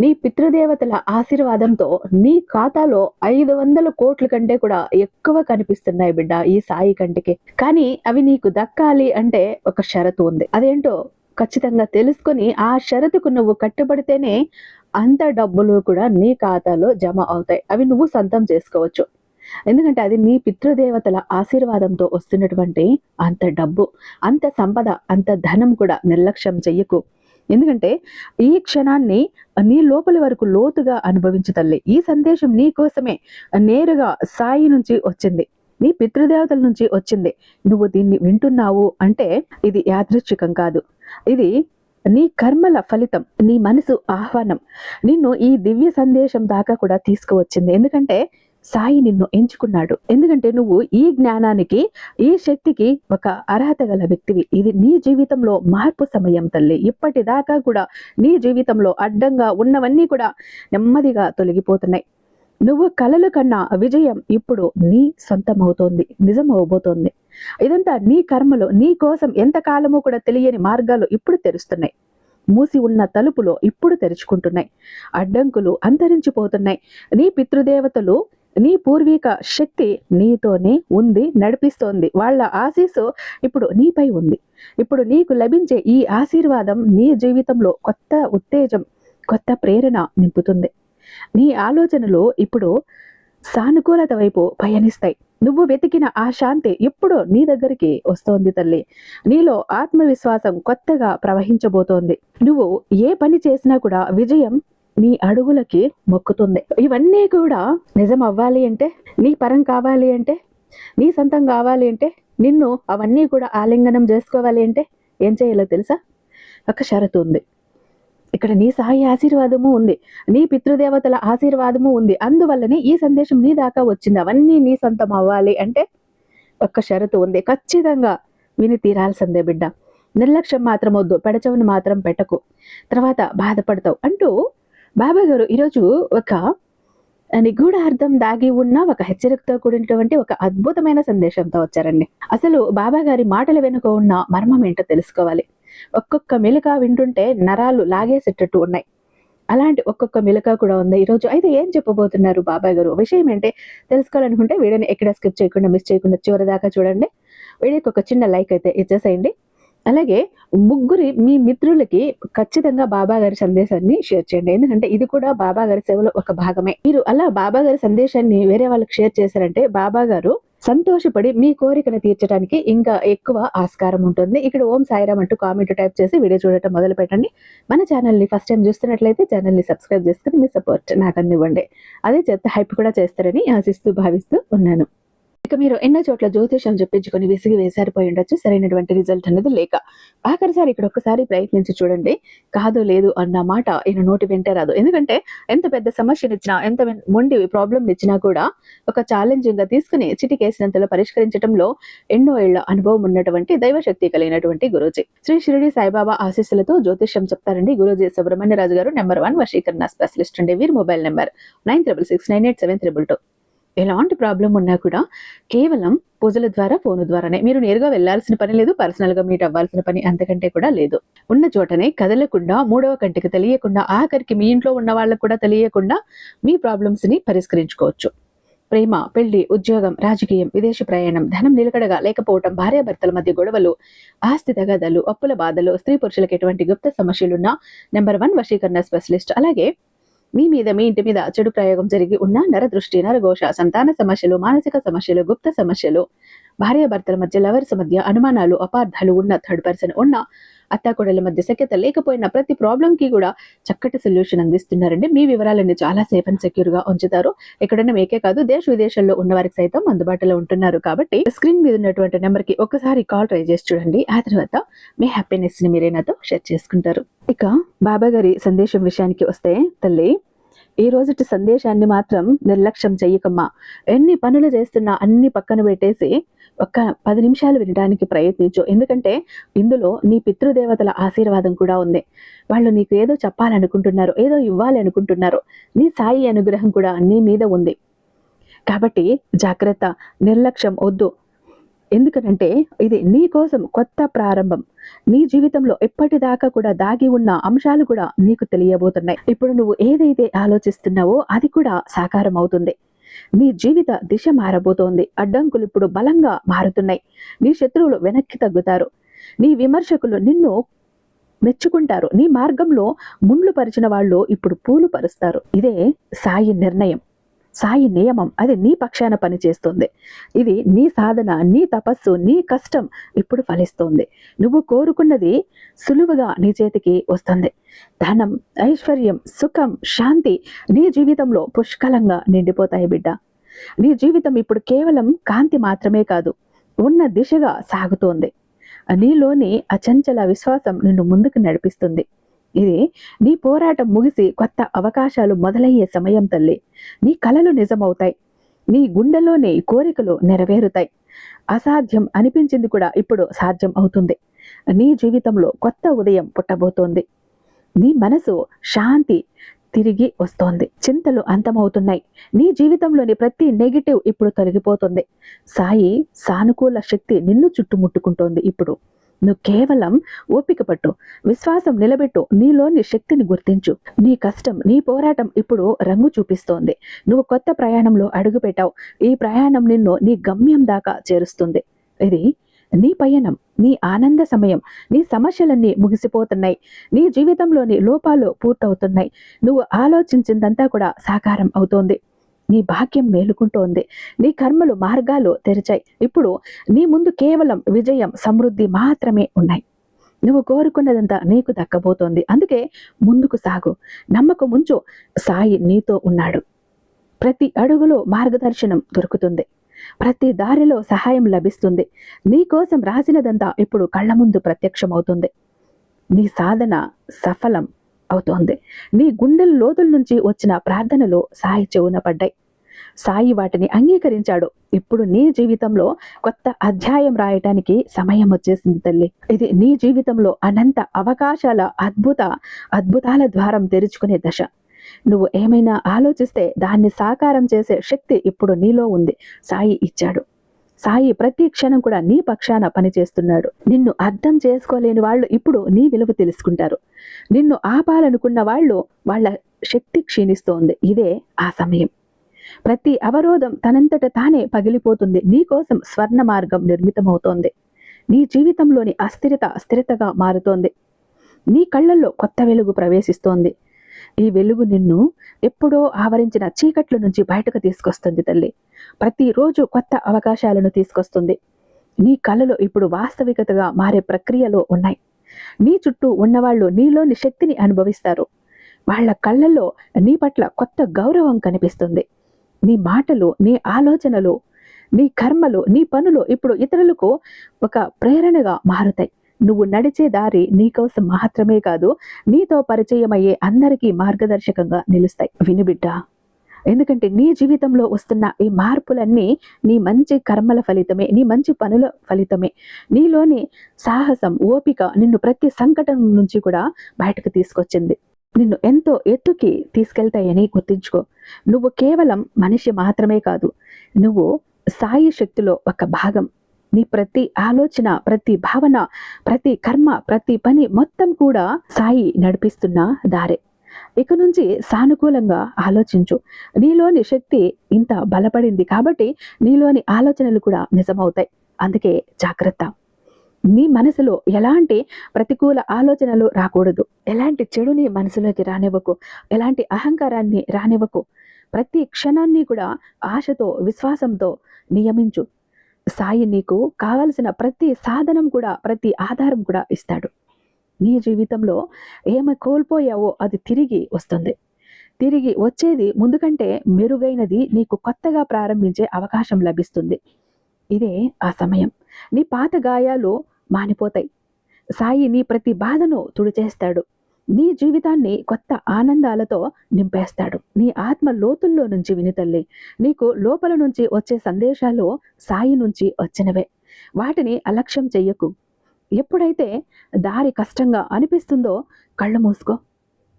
నీ పితృదేవతల ఆశీర్వాదంతో నీ ఖాతాలో ఐదు వందల కోట్ల కంటే కూడా ఎక్కువ కనిపిస్తున్నాయి బిడ్డ ఈ సాయి కంటికి. కానీ అవి నీకు దక్కాలి అంటే ఒక షరతు ఉంది. అదేంటో ఖచ్చితంగా తెలుసుకొని ఆ షరతుకు నువ్వు కట్టుబడితేనే అంత డబ్బులు కూడా నీ ఖాతాలో జమ అవుతాయి. అవి నువ్వు సొంతం చేసుకోవచ్చు. ఎందుకంటే అది నీ పితృదేవతల ఆశీర్వాదంతో వస్తున్నటువంటి అంత డబ్బు అంత సంపద అంత ధనం కూడా నిర్లక్ష్యం చెయ్యకు. ఎందుకంటే ఈ క్షణాన్ని నీ లోపలి వరకు లోతుగా అనుభవించు తల్లి. ఈ సందేశం నీ కోసమే నేరుగా సాయి నుంచి వచ్చింది. నీ పితృదేవతల నుంచి వచ్చింది. నువ్వు దీన్ని వింటున్నావు అంటే ఇది యాదృచ్ఛికం కాదు. ఇది నీ కర్మల ఫలితం నీ మనసు ఆహ్వానం. నిన్ను ఈ దివ్య సందేశం దాకా కూడా తీసుకువచ్చింది. ఎందుకంటే సాయి నిన్ను ఎంచుకున్నాడు. ఎందుకంటే నువ్వు ఈ జ్ఞానానికి ఈ శక్తికి ఒక అర్హత గల వ్యక్తివి. ఇది నీ జీవితంలో మార్పు సమయం తల్లి. ఇప్పటిదాకా కూడా నీ జీవితంలో అడ్డంగా ఉన్నవన్నీ కూడా నెమ్మదిగా తొలగిపోతున్నాయి. నువ్వు కలలు కన్నా విజయం ఇప్పుడు నీ సొంతమవుతోంది నిజం అవబోతోంది ఇదంతా నీ కర్మలో నీ కోసం ఎంతకాలము కూడా తెలియని మార్గాలు ఇప్పుడు తెరుస్తున్నాయి. మూసి ఉన్న తలుపులో ఇప్పుడు తెరుచుకుంటున్నాయి. అడ్డంకులు అంతరించిపోతున్నాయి. నీ పితృదేవతలు నీ పూర్వీక శక్తి నీతోనే ఉంది నడిపిస్తోంది. వాళ్ళ ఆశీస్సు ఇప్పుడు నీపై ఉంది. ఇప్పుడు నీకు లభించే ఈ ఆశీర్వాదం నీ జీవితంలో కొత్త ఉత్తేజం కొత్త ప్రేరణ నింపుతుంది. నీ ఆలోచనలు ఇప్పుడు సానుకూలత వైపు పయనిస్తాయి. నువ్వు వెతికిన ఆ శాంతి ఎప్పుడో నీ దగ్గరికి వస్తోంది తల్లి. నీలో ఆత్మవిశ్వాసం కొత్తగా ప్రవహించబోతోంది. నువ్వు ఏ పని చేసినా కూడా విజయం నీ అడుగులకి మొక్కుతుంది. ఇవన్నీ కూడా నిజం అవ్వాలి అంటే నీ పరం కావాలి అంటే నీ సొంతం కావాలి అంటే నిన్ను అవన్నీ కూడా ఆలింగనం చేసుకోవాలి అంటే ఏం చేయాలో తెలుసా? ఒక షరతు ఉంది. ఇక్కడ నీ సాయి ఆశీర్వాదము ఉంది. నీ పితృదేవతల ఆశీర్వాదము ఉంది. అందువల్లనే ఈ సందేశం నీ దాకా వచ్చింది. అవన్నీ నీ సొంతం అవ్వాలి అంటే ఒక్క షరతు ఉంది. ఖచ్చితంగా విని తీరాల్సిందే బిడ్డ. నిర్లక్ష్యం మాత్రం వద్దు. పెడచవుని మాత్రం పెట్టకు. తర్వాత బాధపడతావు అంటూ బాబా గారు ఈరోజు ఒక నిగూఢ అర్థం దాగి ఉన్న ఒక హెచ్చరికతో కూడినటువంటి ఒక అద్భుతమైన సందేశంతో వచ్చారండి. అసలు బాబా గారి మాటల వెనుక ఉన్న మర్మం ఏంటో తెలుసుకోవాలి. ఒక్కొక్క మెలుక వింటుంటే నరాలు లాగేసేటట్టు ఉన్నాయి. అలాంటి ఒక్కొక్క మెలుక కూడా ఉంది ఈరోజు. అయితే ఏం చెప్పబోతున్నారు బాబాయ్ గారు? విషయం ఏంటి? తెలుసుకోవాలనుకుంటే వీడియోని ఎక్కడ స్కిప్ చేయకుండా మిస్ చేయకుండా చివరి దాకా చూడండి. వీడియోకి ఒక చిన్న లైక్ అయితే ఇచ్చేసేయండి. అలాగే ముగ్గురి మీ మిత్రులకి ఖచ్చితంగా బాబా గారి సందేశాన్ని షేర్ చేయండి. ఎందుకంటే ఇది కూడా బాబా గారి సేవలో ఒక భాగమే. మీరు అలా బాబా గారి సందేశాన్ని వేరే వాళ్ళకి షేర్ చేశారంటే బాబా గారు సంతోషపడి మీ కోరికను తీర్చడానికి ఇంకా ఎక్కువ ఆస్కారం ఉంటుంది. ఇక్కడ ఓం సాయిరామ్ అంటూ కామెంట్ టైప్ చేసి వీడియో చూడటం మొదలు పెట్టండి. మన ఛానల్ని ఫస్ట్ టైం చూస్తున్నట్లయితే ఛానల్ని సబ్స్క్రైబ్ చేసుకుని మీ సపోర్ట్ నాకు అందివ్వండి అదే చేత హైప్ కూడా చేస్తారని ఆశిస్తూ భావిస్తూ ఉన్నాను. ఇక మీరు ఎన్నో చోట్ల జ్యోతిషం చెప్పించుకొని విసిగి వేసారిపోయి ఉండొచ్చు. సరైనటువంటి రిజల్ట్ అనేది లేక. ఆఖరిసారి ఇక్కడ ఒక్కసారి ప్రయత్నించి చూడండి. కాదు లేదు అన్న మాట ఈయన నోటి వెంటే రాదు. ఎందుకంటే ఎంత పెద్ద సమస్యనిచ్చినా ఎంత మొండి ప్రాబ్లం ఇచ్చినా కూడా ఒక ఛాలెంజింగ్గా తీసుకుని చిటికేసినంతలో పరిష్కరించడంలో ఎన్నో ఏళ్ళ అనుభవం ఉన్నటువంటి దైవశక్తి కలిగినటువంటి గురూజీ. శ్రీ షిరిడి సాయిబాబా ఆశీస్సులతో జ్యోతిష్యం చెప్తారండి గురూజీ సుబ్రహ్మణ్యరాజు గారు నెంబర్ వన్ వశీకరణ స్పెషలిస్ట్ అండి. వీరి mobile number nine triple six nine eight seven triple two ఎలాంటి ప్రాబ్లం ఉన్నా కూడా కేవలం పూజల ద్వారా ఫోన్ ద్వారానే. మీరు నేరుగా వెళ్ళాల్సిన పని లేదు పర్సనల్గా మీట్ అవ్వాల్సిన పని అంతకంటే కూడా లేదు. ఉన్న చోటనే కదలకుండా మూడవ కంటికి తెలియకుండా ఆఖరికి మీ ఇంట్లో ఉన్న వాళ్ళకు కూడా తెలియకుండా మీ ప్రాబ్లమ్స్ని పరిష్కరించుకోవచ్చు. ప్రేమ పెళ్ళి ఉద్యోగం రాజకీయం విదేశీ ప్రయాణం ధనం నిలకడగా లేకపోవటం భార్యాభర్తల మధ్య గొడవలు ఆస్తి తగాదాలు అప్పుల బాధలు స్త్రీ పురుషులకు ఎటువంటి గుప్త సమస్యలున్నా నెంబర్ వన్ వశీకరణ స్పెషలిస్ట్. అలాగే మీ మీద మీ ఇంటి మీద చెడు ప్రయోగం జరిగి ఉన్న నరదృష్టి నరఘోష సంతాన సమస్యలు మానసిక సమస్యలు గుప్త సమస్యలు. భార్యాభర్తల మధ్య లవర్స్ మధ్య అనుమానాలు అపార్థాలు ఉన్న థర్డ్ పర్సన్ ఉన్న అత్తాకోడల మధ్య సఖ్యత లేకపోయినా ప్రతి ప్రాబ్లం కి కూడా చక్కటి సొల్యూషన్ అందిస్తున్నారండి. మీ వివరాలన్నీ చాలా సేఫ్ అండ్ సెక్యూర్గా ఉంచుతారు. ఎక్కడైనా మీకే కాదు దేశ విదేశాల్లో ఉన్న వారికి సైతం అందుబాటులో ఉంటున్నారు కాబట్టి స్క్రీన్ మీద ఉన్నటువంటి నెంబర్కి ఒకసారి కాల్ ట్రై చేసి చూడండి. ఆ తర్వాత మీ హ్యాపీనెస్ని మీరే నాతో షేర్ చేసుకుంటారు. ఇక బాబా గారి సందేశం విషయానికి వస్తే తల్లి ఈ రోజుటి సందేశాన్ని మాత్రం నిర్లక్ష్యం చెయ్యకమ్మా. ఎన్ని పనులు చేస్తున్నా అన్ని పక్కన పెట్టేసి ఒక్క పది నిమిషాలు వినడానికి ప్రయత్నించు. ఎందుకంటే ఇందులో నీ పితృదేవతల ఆశీర్వాదం కూడా ఉంది. వాళ్ళు నీకు ఏదో చెప్పాలనుకుంటున్నారు ఏదో ఇవ్వాలి అనుకుంటున్నారు. నీ సాయి అనుగ్రహం కూడా నీ మీద ఉంది. కాబట్టి జాగ్రత్త నిర్లక్ష్యం వద్దు. ఎందుకనంటే ఇది నీ కోసం కొత్త ప్రారంభం. నీ జీవితంలో ఎప్పటిదాకా కూడా దాగి ఉన్న అంశాలు కూడా నీకు తెలియబోతున్నాయి. ఇప్పుడు నువ్వు ఏదైతే ఆలోచిస్తున్నావో అది కూడా సాకారం అవుతుంది నీ జీవిత దిశ మారబోతోంది. అడ్డంకులు ఇప్పుడు బలంగా మారుతున్నాయి. నీ శత్రువులు వెనక్కి తగ్గుతారు. నీ విమర్శకులు నిన్ను మెచ్చుకుంటారు. నీ మార్గంలో ముండ్లు పరిచిన వాళ్ళు ఇప్పుడు పూలు పరుస్తారు. ఇదే సాయి నిర్ణయం. సాయి నియమం. అది నీ పక్షాన పనిచేస్తుంది. ఇది నీ సాధన నీ తపస్సు నీ కష్టం ఇప్పుడు ఫలిస్తోంది. నువ్వు కోరుకున్నది సులువుగా నీ చేతికి వస్తుంది. ధనం ఐశ్వర్యం సుఖం శాంతి నీ జీవితంలో పుష్కలంగా నిండిపోతాయి బిడ్డ. నీ జీవితం ఇప్పుడు కేవలం కాంతి మాత్రమే కాదు ఉన్న దిశగా సాగుతోంది. నీలోని అచంచల విశ్వాసం నిన్ను ముందుకు నడిపిస్తుంది. ఇది నీ పోరాటం ముగిసి కొత్త అవకాశాలు మొదలయ్యే సమయం తల్లి. నీ కలలు నిజమవుతాయి. నీ గుండెలోని కోరికలు నెరవేరుతాయి. అసాధ్యం అనిపించింది కూడా ఇప్పుడు సాధ్యం అవుతుంది. నీ జీవితంలో కొత్త ఉదయం పుట్టబోతోంది. నీ మనసు శాంతి తిరిగి వస్తోంది. చింతలు అంతమవుతున్నాయి. నీ జీవితంలోని ప్రతి నెగిటివ్ ఇప్పుడు తొలగిపోతుంది. సాయి సానుకూల శక్తి నిన్ను చుట్టుముట్టుకుంటోంది ఇప్పుడు. నువ్వు కేవలం ఓపిక పట్టు విశ్వాసం నిలబెట్టు నీలోని శక్తిని గుర్తించు. నీ కష్టం నీ పోరాటం ఇప్పుడు రంగు చూపిస్తోంది. నువ్వు కొత్త ప్రయాణంలో అడుగుపెట్టావు. ఈ ప్రయాణం నిన్ను నీ గమ్యం దాకా చేరుస్తుంది. ఇది నీ పయనం నీ ఆనంద సమయం. నీ సమస్యలన్నీ ముగిసిపోతున్నాయి. నీ జీవితంలోని లోపాలు పూర్తవుతున్నాయి. నువ్వు ఆలోచించిందంతా కూడా సాకారం అవుతోంది. నీ భాగ్యం మేలుకుంటోంది. నీ కర్మలు మార్గాలు తెరిచాయి. ఇప్పుడు నీ ముందు కేవలం విజయం సమృద్ధి మాత్రమే ఉన్నాయి. నువ్వు కోరుకున్నదంతా నీకు దక్కబోతోంది. అందుకే ముందుకు సాగు. నమ్మకం ఉంచు సాయి నీతో ఉన్నాడు. ప్రతి అడుగులో మార్గదర్శనం దొరుకుతుంది. ప్రతి దారిలో సహాయం లభిస్తుంది. నీ కోసం రాసినదంతా ఇప్పుడు కళ్ళ ముందు ప్రత్యక్షమవుతుంది. నీ సాధన సఫలం. అవుతోంది. నీ గుండెల లోతుల నుంచి వచ్చిన ప్రార్థనలు సాయి చెవున పడ్డాయి. సాయి వాటిని అంగీకరించాడు. ఇప్పుడు నీ జీవితంలో కొత్త అధ్యాయం రాయటానికి సమయం వచ్చేసింది తల్లి. ఇది నీ జీవితంలో అనంత అవకాశాల అద్భుత అద్భుతాల ద్వారం తెరుచుకునే దశ. నువ్వు ఏమైనా ఆలోచిస్తే దాన్ని సాకారం చేసే శక్తి ఇప్పుడు నీలో ఉంది. సాయి ఇచ్చాడు. సాయి ప్రతి క్షణం కూడా నీ పక్షాన పనిచేస్తున్నాడు. నిన్ను అర్థం చేసుకోలేని వాళ్ళు ఇప్పుడు నీ విలువ తెలుసుకుంటారు. నిన్ను ఆపాలనుకున్న వాళ్ళు వాళ్ళ శక్తి క్షీణిస్తోంది. ఇదే ఆ సమయం. ప్రతి అవరోధం తనంతట తానే పగిలిపోతుంది. నీ కోసం స్వర్ణ మార్గం నిర్మితమవుతోంది. నీ జీవితంలోని అస్థిరత స్థిరతగా మారుతోంది. నీ కళ్ళల్లో కొత్త వెలుగు ప్రవేశిస్తోంది. ఈ వెలుగు నిన్ను ఎప్పుడో ఆవరించిన చీకట్ల నుంచి బయటకు తీసుకొస్తుంది తల్లి. ప్రతిరోజు కొత్త అవకాశాలను తీసుకొస్తుంది. నీ కళలు ఇప్పుడు వాస్తవికతగా మారే ప్రక్రియలో ఉన్నాయి. నీ చుట్టూ ఉన్నవాళ్ళు నీలోని శక్తిని అనుభవిస్తారు. వాళ్ళ కళ్ళల్లో నీ పట్ల కొత్త గౌరవం కనిపిస్తుంది. నీ మాటలు నీ ఆలోచనలు నీ కర్మలు నీ పనులు ఇప్పుడు ఇతరులకు ఒక ప్రేరణగా మారుతాయి. నువ్వు నడిచే దారి నీకోసం మాత్రమే కాదు నీతో పరిచయమయ్యే అందరికీ మార్గదర్శకంగా నిలుస్తాయి. వినుబిడ్డ ఎందుకంటే నీ జీవితంలో వస్తున్న ఈ మార్పులన్నీ నీ మంచి కర్మల ఫలితమే నీ మంచి పనుల ఫలితమే. నీలోని సాహసం ఓపిక నిన్ను ప్రతి సంకటం నుంచి కూడా బయటకు తీసుకొచ్చింది. నిన్ను ఎంతో ఎత్తుకి తీసుకెళ్తాయని గుర్తించుకో. నువ్వు కేవలం మనిషి మాత్రమే కాదు నువ్వు సాయి శక్తిలో ఒక భాగం. నీ ప్రతి ఆలోచన ప్రతి భావన ప్రతి కర్మ ప్రతి పని మొత్తం కూడా సాయి నడిపిస్తున్న దారే. ఇక నుంచి సానుకూలంగా ఆలోచించు. నీలోని శక్తి ఇంత బలపడింది కాబట్టి నీలోని ఆలోచనలు కూడా నిజమవుతాయి. అందుకే జాగ్రత్త. నీ మనసులో ఎలాంటి ప్రతికూల ఆలోచనలు రాకూడదు. ఎలాంటి చెడుని మనసులోకి రానివ్వకు. ఎలాంటి అహంకారాన్ని రానివ్వకు. ప్రతి క్షణాన్ని కూడా ఆశతో విశ్వాసంతో నియమించు. సాయి నీకు కావలసిన ప్రతి సాధనం కూడా ప్రతి ఆధారం కూడా ఇస్తాడు. నీ జీవితంలో ఏమి కోల్పోయావో అది తిరిగి వస్తుంది. తిరిగి వచ్చేది ముందుకంటే మెరుగైనది నీకు కొత్తగా ప్రారంభించే అవకాశం లభిస్తుంది. ఇదే ఆ సమయం. నీ పాత గాయాలు మానిపోతాయి. సాయి నీ ప్రతి బాధను తుడిచేస్తాడు. నీ జీవితాన్ని కొత్త ఆనందాలతో నింపేస్తాడు. నీ ఆత్మ లోతుల్లో నుంచి విని తల్లి. నీకు లోపల నుంచి వచ్చే సందేశాలు సాయి నుంచి వచ్చినవే. వాటిని అలక్ష్యం చెయ్యకు. ఎప్పుడైతే దారి కష్టంగా అనిపిస్తుందో కళ్ళు మూసుకో.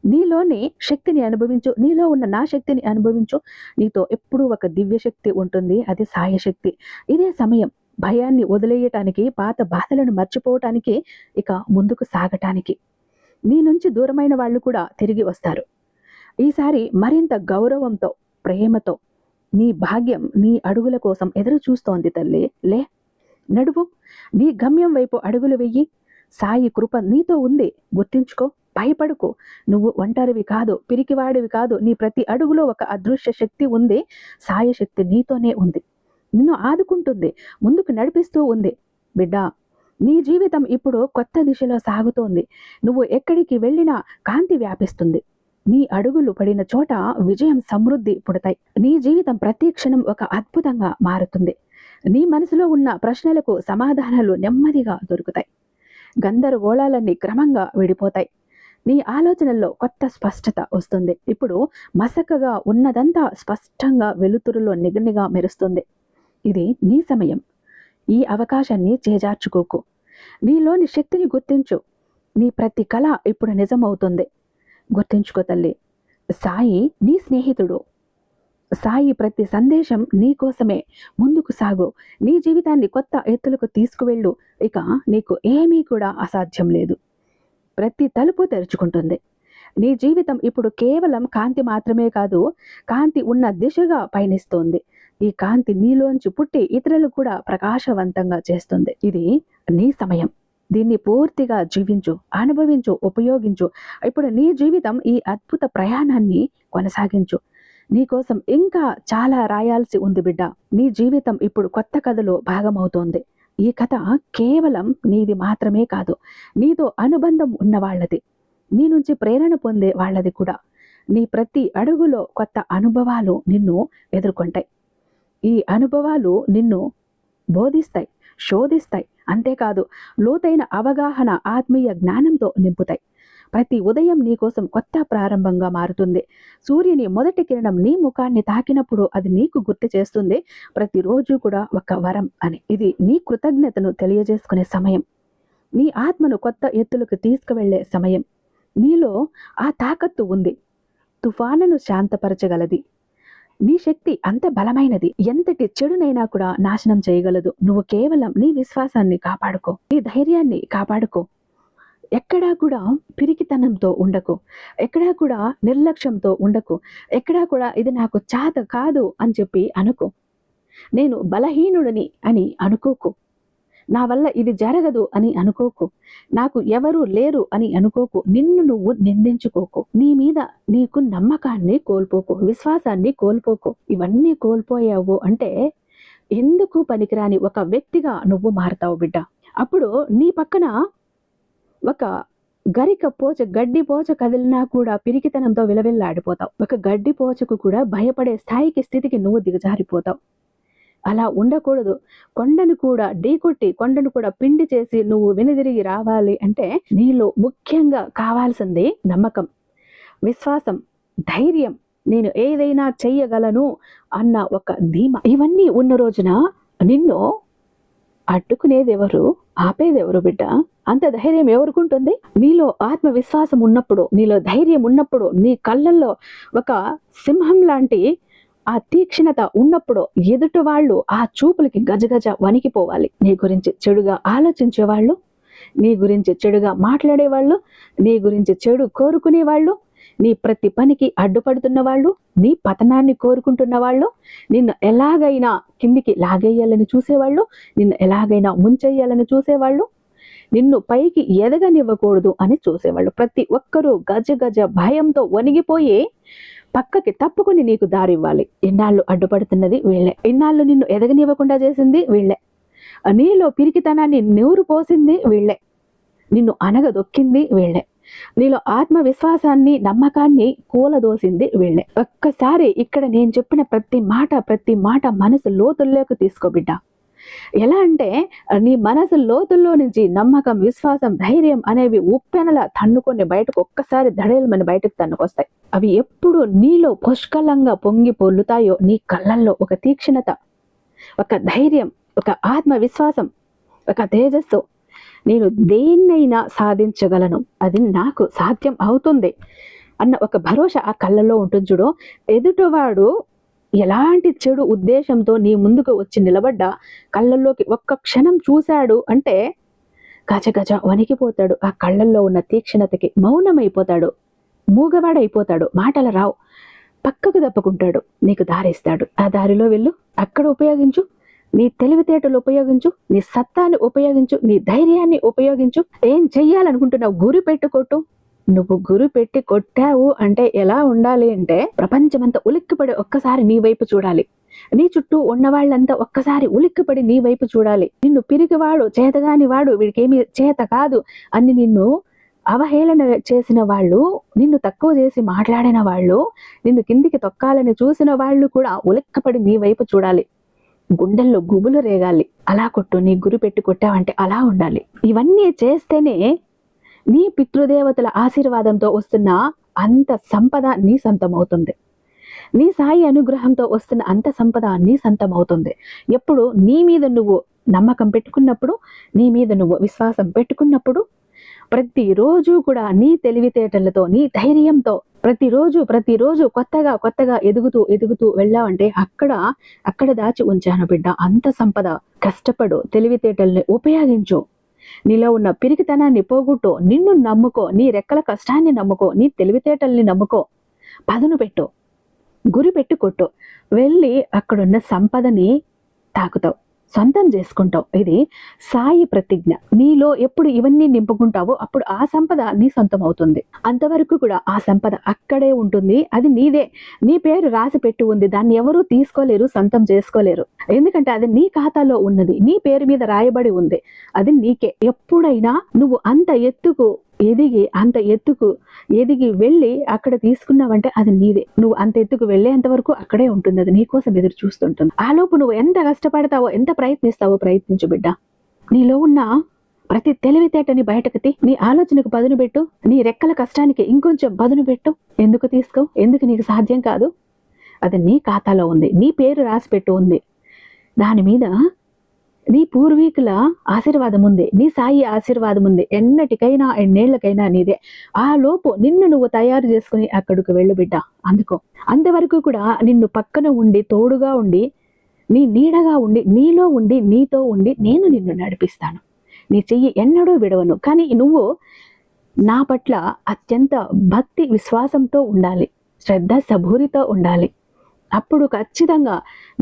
నీలోని శక్తిని అనుభవించు. నీలో ఉన్న నా శక్తిని అనుభవించు. నీతో ఎప్పుడూ ఒక దివ్య శక్తి ఉంటుంది. అది సాయ శక్తి. ఇదే సమయం భయాన్ని వదిలేయటానికి పాత బాధలను మర్చిపోవటానికి ఇక ముందుకు సాగటానికి. నీ నుంచి దూరమైన వాళ్ళు కూడా తిరిగి వస్తారు. ఈసారి మరింత గౌరవంతో ప్రేమతో నీ భాగ్యం నీ అడుగుల కోసం ఎదురు చూస్తోంది తల్లి. లే నడువు. నీ గమ్యం వైపు అడుగులు వెయ్యి సాయి కృప నీతో ఉంది. గుర్తించుకో భయపడుకో. నువ్వు ఒంటరివి కాదు పిరికివాడివి కాదు. నీ ప్రతి అడుగులో ఒక అదృశ్య శక్తి ఉంది. సాయ శక్తి నీతోనే ఉంది. నిన్ను ఆదుకుంటుంది. ముందుకు నడిపిస్తూ ఉంది. బిడ్డా నీ జీవితం ఇప్పుడు కొత్త దిశలో సాగుతోంది. నువ్వు ఎక్కడికి వెళ్ళినా కాంతి వ్యాపిస్తుంది. నీ అడుగులు పడిన చోట విజయం సమృద్ధి పుడతాయి. నీ జీవితం ప్రతి క్షణం ఒక అద్భుతంగా మారుతుంది. నీ మనసులో ఉన్న ప్రశ్నలకు సమాధానాలు నెమ్మదిగా దొరుకుతాయి. గందరగోళాలన్నీ క్రమంగా విడిపోతాయి. నీ ఆలోచనల్లో కొత్త స్పష్టత వస్తుంది. ఇప్పుడు మసకగా ఉన్నదంతా స్పష్టంగా వెలుతురులో నిగనిగా మెరుస్తుంది. ఇది నీ సమయం. ఈ అవకాశాన్ని చేజార్చుకోకు. నీలోని శక్తిని గుర్తించు. నీ ప్రతి కళ ఇప్పుడు నిజమవుతుంది. గుర్తించుకో తల్లి. సాయి నీ స్నేహితుడు. సాయి ప్రతి సందేశం నీ కోసమే. ముందుకు సాగు. నీ జీవితాన్ని కొత్త ఎత్తులకు తీసుకువెళ్ళు. ఇక నీకు ఏమీ కూడా అసాధ్యం లేదు. ప్రతి తలుపు తెరుచుకుంటుంది. నీ జీవితం ఇప్పుడు కేవలం కాంతి మాత్రమే కాదు కాంతి ఉన్న దిశగా పయనిస్తోంది. ఈ కాంతి నీలోంచి పుట్టి ఇతరులు కూడా ప్రకాశవంతంగా చేస్తుంది. ఇది నీ సమయం. దీన్ని పూర్తిగా జీవించు అనుభవించు ఉపయోగించు. ఇప్పుడు నీ జీవితం ఈ అద్భుత ప్రయాణాన్ని కొనసాగించు. నీకోసం ఇంకా చాలా రాయాల్సి ఉంది బిడ్డ. నీ జీవితం ఇప్పుడు కొత్త కథలో భాగమవుతోంది. ఈ కథ కేవలం నీది మాత్రమే కాదు. నీతో అనుబంధం ఉన్న వాళ్ళది నీ నుంచి ప్రేరణ పొందే వాళ్ళది కూడా. నీ ప్రతి అడుగులో కొత్త అనుభవాలు నిన్ను ఎదుర్కొంటాయి. ఈ అనుభవాలు నిన్ను బోధిస్తాయి. శోధిస్తాయి. అంతేకాదు లోతైన అవగాహన ఆత్మీయ జ్ఞానంతో నింపుతాయి. ప్రతి ఉదయం నీ కోసం కొత్త ప్రారంభంగా మారుతుంది. సూర్యుని మొదటి కిరణం నీ ముఖాన్ని తాకినప్పుడు అది నీకు గుర్తు చేస్తుంది. ప్రతిరోజు కూడా ఒక వరం అని. ఇది నీ కృతజ్ఞతను తెలియజేసుకునే సమయం. నీ ఆత్మను కొత్త ఎత్తులకు తీసుకువెళ్ళే సమయం. నీలో ఆ తాకత్తు ఉంది. తుఫానును శాంతపరచగలది. నీ శక్తి అంత బలమైనది. ఎంతటి చెడునైనా కూడా నాశనం చేయగలదు. నువ్వు కేవలం నీ విశ్వాసాన్ని కాపాడుకో. నీ ధైర్యాన్ని కాపాడుకో. ఎక్కడా కూడా పిరికితనంతో ఉండకు. ఎక్కడా కూడా నిర్లక్ష్యంతో ఉండకు. ఎక్కడా కూడా ఇది నాకు చాత కాదు అని చెప్పి అనుకో. నేను బలహీనుడని అని అనుకోకు. నా వల్ల ఇది జరగదు అని అనుకోకు. నాకు ఎవరూ లేరు అని అనుకోకు. నిన్ను నువ్వు నిందించుకోకు. నీ మీద నీకు నమ్మకాన్ని కోల్పోకు. విశ్వాసాన్ని కోల్పోకు. ఇవన్నీ కోల్పోయావు అంటే ఎందుకు పనికిరాని ఒక వ్యక్తిగా నువ్వు మారుతావు బిడ్డ? అప్పుడు నీ పక్కన ఒక గరిక పోచ గడ్డి పోచ కదిలినా కూడా పిరికితనంతో విలవిల్లాడిపోతావు. ఒక గడ్డి పోచకు కూడా భయపడే స్థాయికి స్థితికి నువ్వు దిగజారిపోతావు. అలా ఉండకూడదు. కొండను కూడా ఢీకొట్టి కొండను కూడా పిండి చేసి నువ్వు వెనుదిరిగి రావాలి అంటే నీలో ముఖ్యంగా కావాల్సింది నమ్మకం విశ్వాసం ధైర్యం. నేను ఏదైనా చెయ్యగలను అన్న ఒక ధీమ. ఇవన్నీ ఉన్న రోజున నిన్ను అడ్డుకునేదెవరు? ఆపేదెవరు బిడ్డ? అంత ధైర్యం ఎవరుకుంటుంది? నీలో ఆత్మవిశ్వాసం ఉన్నప్పుడు నీలో ధైర్యం ఉన్నప్పుడు నీ కళ్ళల్లో ఒక సింహం లాంటి ఆ తీక్షణత ఉన్నప్పుడు ఎదుటి వాళ్ళు ఆ చూపులకి గజగజ వణికిపోవాలి. నీ గురించి చెడుగా ఆలోచించే వాళ్ళు నీ గురించి చెడుగా మాట్లాడేవాళ్ళు నీ గురించి చెడు కోరుకునే వాళ్ళు నీ ప్రతి పనికి అడ్డుపడుతున్న వాళ్ళు నీ పతనాన్ని కోరుకుంటున్న వాళ్ళు నిన్ను ఎలాగైనా కిందికి లాగేయాలని చూసేవాళ్ళు నిన్ను ఎలాగైనా ముంచెయ్యాలని చూసేవాళ్ళు నిన్ను పైకి ఎదగనివ్వకూడదు అని చూసేవాళ్ళు. ప్రతి ఒక్కరూ గజ గజ భయంతో వణిగిపోయి పక్కకి తప్పుకుని నీకు దారి ఇవ్వాలి ఇన్నాళ్ళు అడ్డుపడుతున్నది వీళ్ళే. ఇన్నాళ్ళు నిన్ను ఎదగనివ్వకుండా చేసింది వీళ్ళే. నీలో పిరికితనాన్ని నూరు పోసింది వీళ్ళే. నిన్ను అనగదొక్కింది వీళ్ళే. నీలో ఆత్మవిశ్వాసాన్ని నమ్మకాన్ని కూలదోసింది వీళ్ళే. ఒక్కసారి ఇక్కడ నేను చెప్పిన ప్రతి మాట ప్రతి మాట మనసు లోతుల్లోకి తీసుకోబిడ్డా ఎలా అంటే నీ మనసు లోతుల్లో నుంచి నమ్మకం విశ్వాసం ధైర్యం అనేవి ఉప్పెనలా తన్నుకొని బయటకు ఒక్కసారి దడేలమని బయటకు తన్నుకొస్తాయి. అవి ఎప్పుడు నీలో పుష్కలంగా పొంగి పొల్లుతాయో నీ కళ్ళల్లో ఒక తీక్షణత ఒక ధైర్యం ఒక ఆత్మవిశ్వాసం ఒక తేజస్సు. నేను దేన్నైనా సాధించగలను. అది నాకు సాధ్యం అవుతుంది అన్న ఒక భరోసా ఆ కళ్ళల్లో ఉంటుంది చూడు. ఎదుటివాడు ఎలాంటి చెడు ఉద్దేశంతో నీ ముందుకు వచ్చి నిలబడ్డా కళ్ళల్లోకి ఒక్క క్షణం చూశాడు అంటే గజ గజ వణికిపోతాడు. ఆ కళ్ళల్లో ఉన్న తీక్షణతకి మౌనమైపోతాడు. మూగవాడైపోతాడు. మాటలు రావు. పక్కకు తప్పుకుంటాడు నీకు దారిస్తాడు. ఆ దారిలో వెళ్ళు. అక్కడ ఉపయోగించు. నీ తెలివితేటలు ఉపయోగించు. నీ సత్తాన్ని ఉపయోగించు. నీ ధైర్యాన్ని ఉపయోగించు. ఏం చెయ్యాలనుకుంటున్నావు? గురి పెట్టుకోటు. నువ్వు గురి పెట్టి కొట్టావు అంటే ఎలా ఉండాలి అంటే ప్రపంచమంతా ఉలిక్కిపడి ఒక్కసారి నీ వైపు చూడాలి. నీ చుట్టూ ఉన్న వాళ్ళంతా ఒక్కసారి ఉలిక్కిపడి నీ వైపు చూడాలి. నిన్ను పిరిగివాడు చేతగాని వాడు వీడికేమి చేత కాదు అని నిన్ను అవహేళన చేసిన వాళ్ళు నిన్ను తక్కువ చేసి మాట్లాడిన వాళ్ళు నిన్ను కిందికి తొక్కాలని చూసిన వాళ్ళు కూడా ఉలిక్కపడి నీ వైపు చూడాలి. గుండెల్లో గుబులు రేగాలి. అలా కొట్టు నీ గురి పెట్టి కొట్టావంటే అలా ఉండాలి. ఇవన్నీ చేస్తేనే నీ పితృదేవతల ఆశీర్వాదంతో వస్తున్న అంత సంపద నీ సొంతమవుతుంది. నీ సాయి అనుగ్రహంతో వస్తున్న అంత సంపద నీ సొంతమవుతుంది. ఎప్పుడు నీ మీద నువ్వు నమ్మకం పెట్టుకున్నప్పుడు నీ మీద నువ్వు విశ్వాసం పెట్టుకున్నప్పుడు ప్రతిరోజు కూడా నీ తెలివితేటలతో నీ ధైర్యంతో ప్రతిరోజు ప్రతిరోజు కొత్తగా కొత్తగా ఎదుగుతూ ఎదుగుతూ వెళ్ళావంటే అక్కడ అక్కడ దాచి ఉంచాను బిడ్డ. అంత సంపద. కష్టపడు తెలివితేటల్ని ఉపయోగించు. నీలో ఉన్న పిరికితనాన్ని పోగొట్టు నిన్ను నమ్ముకో నీ రెక్కల కష్టాన్ని నమ్ముకో నీ తెలివితేటల్ని నమ్ముకో. పదును పెట్టు గురి పెట్టుకొట్టు. వెళ్ళి అక్కడున్న సంపదని తాకుతావు. సొంతం చేసుకుంటావు. ఇది సాయి ప్రతిజ్ఞ. నీలో ఎప్పుడు ఇవన్నీ నింపుకుంటావో అప్పుడు ఆ సంపద నీ సొంతం అవుతుంది. అంతవరకు కూడా ఆ సంపద అక్కడే ఉంటుంది. అది నీదే. నీ పేరు రాసి పెట్టి ఉంది. దాన్ని ఎవరూ తీసుకోలేరు సొంతం చేసుకోలేరు. ఎందుకంటే అది నీ ఖాతాలో ఉన్నది. నీ పేరు మీద రాయబడి ఉంది. అది నీకే. ఎప్పుడైనా నువ్వు అంత ఎత్తుకు ఎదిగి అంత ఎత్తుకు ఎదిగి వెళ్ళి అక్కడ తీసుకున్నావంటే అది నీదే. నువ్వు అంత ఎత్తుకు వెళ్ళేంత వరకు అక్కడే ఉంటుంది. అది నీకోసం ఎదురు చూస్తుంటుంది. ఆ లోపు నువ్వు ఎంత కష్టపడతావో ఎంత ప్రయత్నిస్తావో ప్రయత్నించు బిడ్డ. నీలో ఉన్న ప్రతి తెలివితేటని బయటకు తీ. నీ ఆలోచనకు పదును పెట్టు. నీ రెక్కల కష్టానికి ఇంకొంచెం పదును పెట్టు. ఎందుకు తీసుకో? ఎందుకు నీకు సాధ్యం కాదు? అది నీ ఖాతాలో ఉంది. నీ పేరు రాసి పెట్టు ఉంది. దాని మీద నీ పూర్వీకుల ఆశీర్వాదం ఉంది నీ సాయి ఆశీర్వాదం ఉంది ఎన్నటికైనా ఎన్నేళ్ళకైనా నీదే. ఆ లోపు నిన్ను నువ్వు తయారు చేసుకుని అక్కడికి వెళ్ళు బిడ్డ. అందుకో అంతవరకు కూడా నిన్ను పక్కన ఉండి తోడుగా ఉండి నీ నీడగా ఉండి నీలో ఉండి నీతో ఉండి నేను నిన్ను నడిపిస్తాను. నీ చెయ్యి ఎన్నడూ విడవను. కానీ నువ్వు నా పట్ల అత్యంత భక్తి విశ్వాసంతో ఉండాలి. శ్రద్ధ సబూరితో ఉండాలి. అప్పుడు ఖచ్చితంగా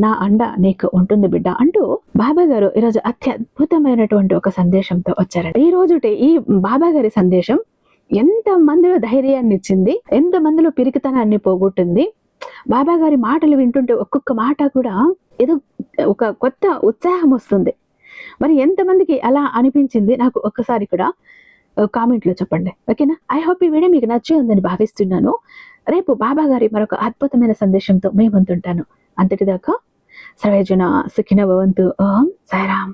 నా అండ నీకు ఉంటుంది బిడ్డ అంటూ బాబా గారు ఈరోజు అత్యద్భుతమైనటువంటి ఒక సందేశంతో వచ్చారండి. ఈ రోజుటి ఈ బాబా గారి సందేశం ఎంత మందిలో ధైర్యాన్ని ఇచ్చింది ఎంత మందిలో పిరికితనాన్ని పోగొట్టింది. బాబా గారి మాటలు వింటుంటే ఒక్కొక్క మాట కూడా ఏదో ఒక కొత్త ఉత్సాహం వస్తుంది. మరి ఎంతమందికి అలా అనిపించింది నాకు ఒక్కసారి కూడా కామెంట్లో చెప్పండి. ఓకేనా? ఐ హోప్ ఈ వీడియో మీకు నచ్చి ఉందని భావిస్తున్నాను. రేపు బాబా గారి మరొక అద్భుతమైన సందేశంతో మేము ముందుంటాను. అంతటిదాకా సర్వేజన సుఖిన భవంతు. ఓం సాయిరామ్.